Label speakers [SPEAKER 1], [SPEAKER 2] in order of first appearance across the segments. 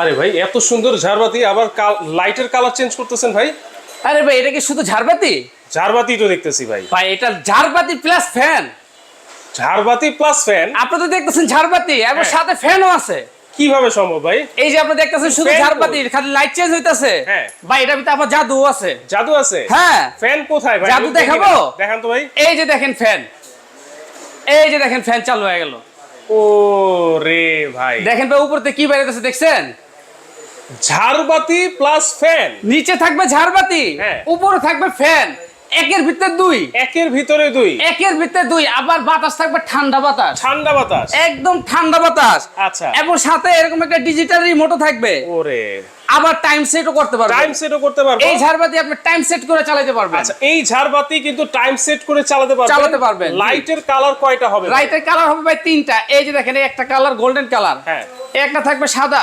[SPEAKER 1] আরে ভাই এত সুন্দর ঝাড়বাতি আবার লাইটের কালার চেঞ্জ করতেছেন ভাই।
[SPEAKER 2] আরে ভাই এটা কি শুধু ঝাড়বাতি?
[SPEAKER 1] ঝাড়বাতি তো দেখতেছি ভাই।
[SPEAKER 2] ভাই এটা ঝাড়বাতি প্লাস ফ্যান
[SPEAKER 1] ঝাড়বাতি প্লাস ফ্যান
[SPEAKER 2] আপনি তো দেখতেছেন ঝাড়বাতি এবং
[SPEAKER 1] হ্যাঁ।
[SPEAKER 2] সাথে ফ্যানও আছে।
[SPEAKER 1] কীভাবে সম্ভব ভাই?
[SPEAKER 2] এই যে আপনি দেখতেছেন শুধু ঝাড়বাতি খালি লাইট চেঞ্জ হইতাছে।
[SPEAKER 1] হ্যাঁ।
[SPEAKER 2] ভাই এটা ভিতরে আবার জাদু আছে।
[SPEAKER 1] জাদু আছে?
[SPEAKER 2] হ্যাঁ।
[SPEAKER 1] ফ্যান কোথায় ভাই?
[SPEAKER 2] জাদু দেখাবো?
[SPEAKER 1] দেখান তো ভাই।
[SPEAKER 2] এই যে দেখেন ফ্যান এই যে দেখেন ফ্যান চালু হয়ে গেল।
[SPEAKER 1] ও রে ভাই।
[SPEAKER 2] দেখেন ভাই উপর থেকে কি বেরোতেছে দেখছেন?
[SPEAKER 1] ঝাড়বাতি প্লাস ফ্যান
[SPEAKER 2] নিচে থাকবে ঝাড়বাতি
[SPEAKER 1] হ্যাঁ।
[SPEAKER 2] উপরে থাকবে ফ্যান একের ভিতরে দুই।
[SPEAKER 1] একের ভিতরে দুই।
[SPEAKER 2] একের ভিতরে দুই আবার বাতাস থাকবে ঠান্ডা বাতাস।
[SPEAKER 1] ঠান্ডা বাতাস।
[SPEAKER 2] একদম ঠান্ডা বাতাস।
[SPEAKER 1] আচ্ছা।
[SPEAKER 2] এবং সাথে এরকম একটা ডিজিটাল রিমোটও থাকবে।
[SPEAKER 1] ওরে।
[SPEAKER 2] আবার টাইম সেটও করতে পারবে।
[SPEAKER 1] টাইম সেটও করতে পারব।
[SPEAKER 2] এই ঝাড়বাতি আপনি টাইম সেট করে চালাতে পারবেন।
[SPEAKER 1] আচ্ছা এই ঝাড়বাতি কিন্তু টাইম সেট করে চালাতে পারবেন।
[SPEAKER 2] চালাতে পারবেন,
[SPEAKER 1] লাইটের কালার কয়টা হবে ভাই?
[SPEAKER 2] রাইটের কালার হবে ভাই তিনটা। এই যে দেখেন একটা কালার গোল্ডেন কালার
[SPEAKER 1] হ্যাঁ।
[SPEAKER 2] একটা থাকবে সাদা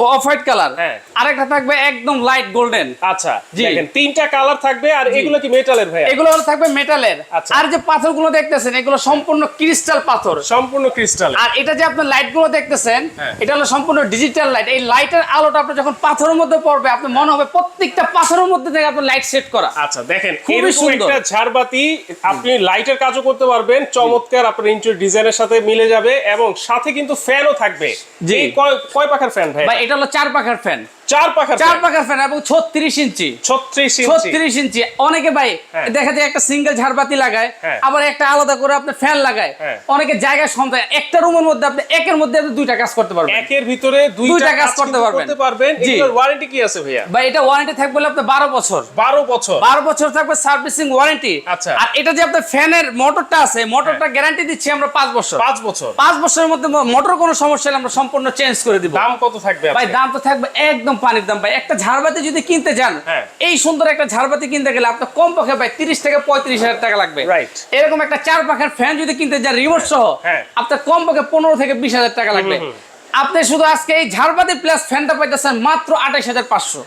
[SPEAKER 2] ও অফ হোয়াইট কালার
[SPEAKER 1] হ্যাঁ।
[SPEAKER 2] আরেকটা থাকবে একদম লাইট গোল্ডেন
[SPEAKER 1] আচ্ছা। দেখেন তিনটা কালার থাকবে আর এগুলো কি মেটালের ভাই
[SPEAKER 2] এগুলো হলো থাকবে মেটালের
[SPEAKER 1] আচ্ছা।
[SPEAKER 2] আর যে পাথরগুলো দেখতেছেন এগুলো সম্পূর্ণ ক্রিস্টাল পাথর।
[SPEAKER 1] সম্পূর্ণ ক্রিস্টাল
[SPEAKER 2] আর এটা যে আপনার লাইটগুলো দেখতেছেন
[SPEAKER 1] হ্যাঁ।
[SPEAKER 2] এটা হলো সম্পূর্ণ ডিজিটাল লাইট এই লাইটের আলোটা আপনার যখন পাথরের মধ্যে পড়বে আপনার মনে হবে প্রত্যেকটা পাথরের মধ্যে থেকে আপনার লাইট সেট করা।
[SPEAKER 1] আচ্ছা দেখেন
[SPEAKER 2] খুবই সুন্দর।
[SPEAKER 1] একটা ঝাড়বাতি আপনি লাইটের কাজও করতে পারবেন চমৎকার আপনার ইন্টেরিয়র ডিজাইনের সাথে মিলে যাবে এবং সাথে কিন্তু ফ্যানও থাকবে। যে কয় কয় পাখার ফ্যান ভাই
[SPEAKER 2] এটা? হলো চার পাখার ফ্যান
[SPEAKER 1] চার পাখার
[SPEAKER 2] চার পাখার ফ্যান এবং ছত্রিশ ইঞ্চি।
[SPEAKER 1] 36 ইঞ্চি।
[SPEAKER 2] ছত্রিশ ইঞ্চি। অনেকে ভাই
[SPEAKER 1] হ্যাঁ।
[SPEAKER 2] দেখা যায় একটা সিঙ্গেল ঝাড়বাতি লাগায়
[SPEAKER 1] হ্যাঁ।
[SPEAKER 2] আবার একটা আলাদা করে আপনি ফ্যান লাগায়।
[SPEAKER 1] হ্যাঁ।
[SPEAKER 2] অনেকে জায়গা সন্তায় একটা রুমের মধ্যে আপনি একের মধ্যে আপনি দুইটা কাজ করতে পারবেন।
[SPEAKER 1] একের ভিতরে দুইটা
[SPEAKER 2] দুইটা
[SPEAKER 1] কাজ
[SPEAKER 2] কাজ করতে পারবেন।
[SPEAKER 1] করতে পারবেন।
[SPEAKER 2] জি।
[SPEAKER 1] ওয়ারেন্টি কি আছে ভাইয়া?
[SPEAKER 2] বা এটা ওয়ারেন্টি থাকবে বলে আপনার বারো বছর।
[SPEAKER 1] 12 বছর।
[SPEAKER 2] বারো বছর থাকবে সার্ভিসিং ওয়ারেন্টি
[SPEAKER 1] আচ্ছা।
[SPEAKER 2] আর এটা যে আপনার ফ্যানের মোটরটা আছে মোটরটা গ্যারান্টি দিচ্ছি আমরা পাঁচ বছর।
[SPEAKER 1] 5 বছর।
[SPEAKER 2] পাঁচ বছরের মধ্যে মোটর কোনো সমস্যা হলে আমরা সম্পূর্ণ চেঞ্জ করে দিব।
[SPEAKER 1] দাম কত থাকবে
[SPEAKER 2] ভাই দাম তো থাকবে একদম পানির দাম ভাই একটা ঝাড়বাতি যদি কিনতে যান
[SPEAKER 1] হ্যাঁ।
[SPEAKER 2] এই সুন্দর একটা ঝাড়বাতি কিনতে গেলে আপনার কম পক্ষে ভাই তিরিশ থেকে পঁয়ত্রিশ হাজার টাকা লাগবে। এরকম একটা চার পাখার ফ্যান যদি কিনতে যান রিমোট সহ
[SPEAKER 1] হ্যাঁ।
[SPEAKER 2] আপনার কম পক্ষে পনেরো থেকে বিশ হাজার টাকা লাগবে। আপনি শুধু আজকে এই ঝাড়বাতি প্লাস ফ্যানটা পাইতেছেন মাত্র আঠাইশ হাজার পাঁচশো।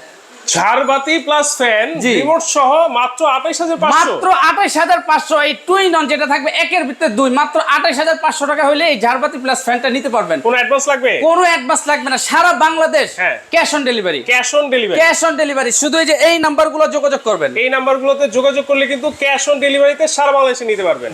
[SPEAKER 1] ঝাড়বাতি প্লাস ফ্যান রিমোট সহ মাত্র 28500
[SPEAKER 2] মাত্র আঠাইশ হাজার পাঁচশো এই টুইন অন যেটা থাকবে একের ভিতরে দুই মাত্র আঠাইশ হাজার পাঁচশো টাকা হলে এই ঝাড়বাতি প্লাস ফ্যানটা নিতে পারবেন।
[SPEAKER 1] কোন অ্যাডভান্স লাগবে?
[SPEAKER 2] কোনো অ্যাডভান্স লাগবে না সারা Bangladesh. Cash on delivery
[SPEAKER 1] cash on delivery
[SPEAKER 2] cash on delivery শুধু এই যে এই নাম্বারগুলো যোগাযোগ করবেন।
[SPEAKER 1] এই নাম্বারগুলোতে যোগাযোগ করলে কিন্তু ক্যাশ অন ডেলিভারিতে সারা বাংলাদেশে নিতে পারবেন।